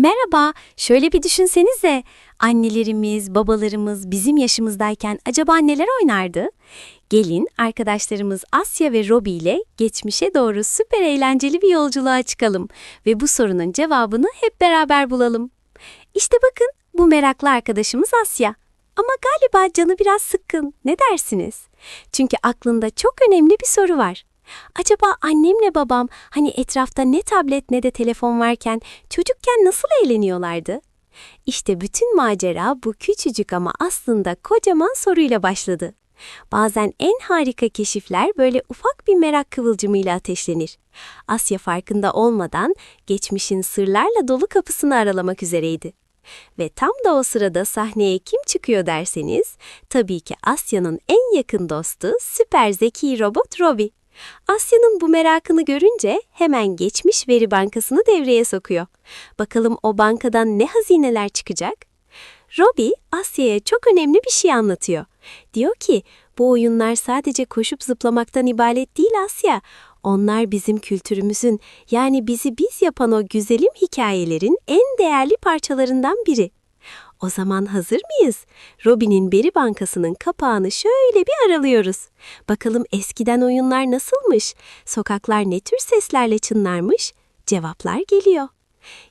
Merhaba, şöyle bir düşünsenize. Annelerimiz, babalarımız bizim yaşımızdayken acaba neler oynardı? Gelin arkadaşlarımız Asya ve Robi ile geçmişe doğru süper eğlenceli bir yolculuğa çıkalım ve bu sorunun cevabını hep beraber bulalım. İşte bakın bu meraklı arkadaşımız Asya. Ama galiba canı biraz sıkkın. Ne dersiniz? Çünkü aklında çok önemli bir soru var. Acaba annemle babam hani etrafta ne tablet ne de telefon varken çocukken nasıl eğleniyorlardı? İşte bütün macera bu küçücük ama aslında kocaman soruyla başladı. Bazen en harika keşifler böyle ufak bir merak kıvılcımıyla ateşlenir. Asya farkında olmadan geçmişin sırlarla dolu kapısını aralamak üzereydi. Ve tam da o sırada sahneye kim çıkıyor derseniz, tabii ki Asya'nın en yakın dostu süper zeki robot Robi. Asya'nın bu merakını görünce hemen geçmiş veri bankasını devreye sokuyor. Bakalım o bankadan ne hazineler çıkacak? Robi Asya'ya çok önemli bir şey anlatıyor. Diyor ki bu oyunlar sadece koşup zıplamaktan ibaret değil Asya. Onlar bizim kültürümüzün yani bizi biz yapan o güzelim hikayelerin en değerli parçalarından biri. O zaman hazır mıyız? Robin'in Beri Bankası'nın kapağını şöyle bir aralıyoruz. Bakalım eskiden oyunlar nasılmış? Sokaklar ne tür seslerle çınlarmış? Cevaplar geliyor.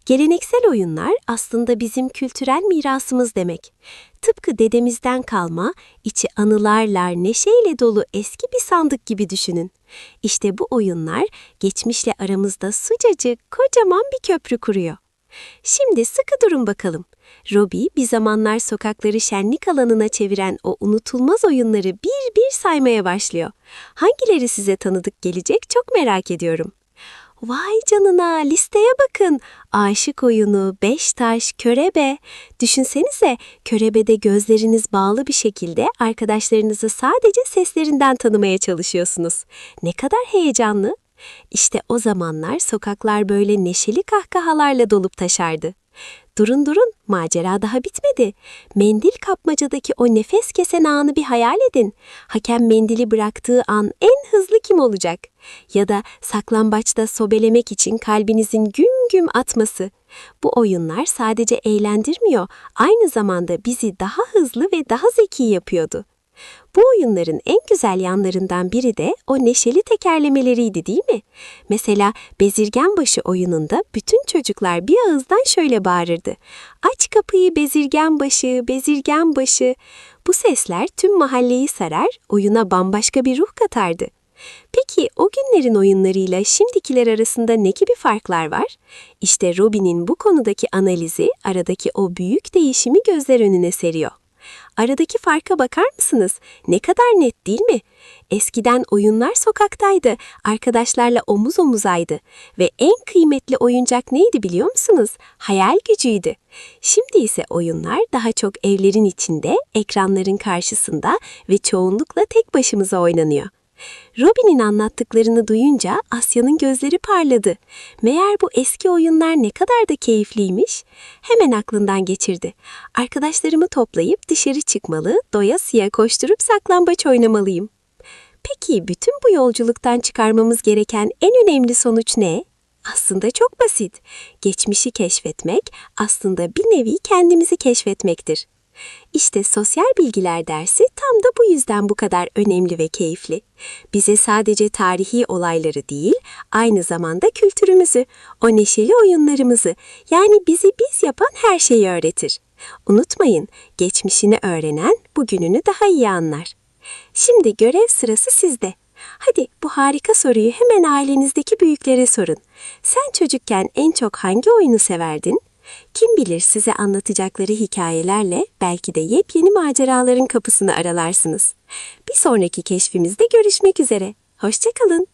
Geleneksel oyunlar aslında bizim kültürel mirasımız demek. Tıpkı dedemizden kalma, içi anılarla, neşeyle dolu eski bir sandık gibi düşünün. İşte bu oyunlar geçmişle aramızda sıcacık, kocaman bir köprü kuruyor. Şimdi sıkı durun bakalım. Robbie bir zamanlar sokakları şenlik alanına çeviren o unutulmaz oyunları bir bir saymaya başlıyor. Hangileri size tanıdık gelecek çok merak ediyorum. Vay canına listeye bakın. Aşık oyunu, beş taş, körebe. Düşünsenize körebede gözleriniz bağlı bir şekilde arkadaşlarınızı sadece seslerinden tanımaya çalışıyorsunuz. Ne kadar heyecanlı. İşte o zamanlar sokaklar böyle neşeli kahkahalarla dolup taşardı. Durun durun, macera daha bitmedi. Mendil kapmacadaki o nefes kesen anı bir hayal edin. Hakem mendili bıraktığı an en hızlı kim olacak? Ya da saklambaçta sobelemek için kalbinizin güm güm atması. Bu oyunlar sadece eğlendirmiyor, aynı zamanda bizi daha hızlı ve daha zeki yapıyordu. Bu oyunların en güzel yanlarından biri de o neşeli tekerlemeleriydi değil mi? Mesela Bezirgenbaşı oyununda bütün çocuklar bir ağızdan şöyle bağırırdı. Aç kapıyı Bezirgenbaşı, Bezirgenbaşı. Bu sesler tüm mahalleyi sarar, oyuna bambaşka bir ruh katardı. Peki o günlerin oyunlarıyla şimdikiler arasında ne gibi farklar var? İşte Robin'in bu konudaki analizi aradaki o büyük değişimi gözler önüne seriyor. Aradaki farka bakar mısınız? Ne kadar net değil mi? Eskiden oyunlar sokaktaydı, arkadaşlarla omuz omuzaydı ve en kıymetli oyuncak neydi biliyor musunuz? Hayal gücüydü. Şimdi ise oyunlar daha çok evlerin içinde, ekranların karşısında ve çoğunlukla tek başımıza oynanıyor. Robin'in anlattıklarını duyunca Asya'nın gözleri parladı. Meğer bu eski oyunlar ne kadar da keyifliymiş. Hemen aklından geçirdi. Arkadaşlarımı toplayıp dışarı çıkmalı, doyasıya koşturup saklambaç oynamalıyım. Peki bütün bu yolculuktan çıkarmamız gereken en önemli sonuç ne? Aslında çok basit. Geçmişi keşfetmek aslında bir nevi kendimizi keşfetmektir. İşte sosyal bilgiler dersi tam da bu yüzden bu kadar önemli ve keyifli. Bize sadece tarihi olayları değil, aynı zamanda kültürümüzü, o neşeli oyunlarımızı, yani bizi biz yapan her şeyi öğretir. Unutmayın, geçmişini öğrenen bugününü daha iyi anlar. Şimdi görev sırası sizde. Hadi bu harika soruyu hemen ailenizdeki büyüklere sorun. Sen çocukken en çok hangi oyunu severdin? Kim bilir size anlatacakları hikayelerle belki de yepyeni maceraların kapısını aralarsınız. Bir sonraki keşfimizde görüşmek üzere. Hoşçakalın.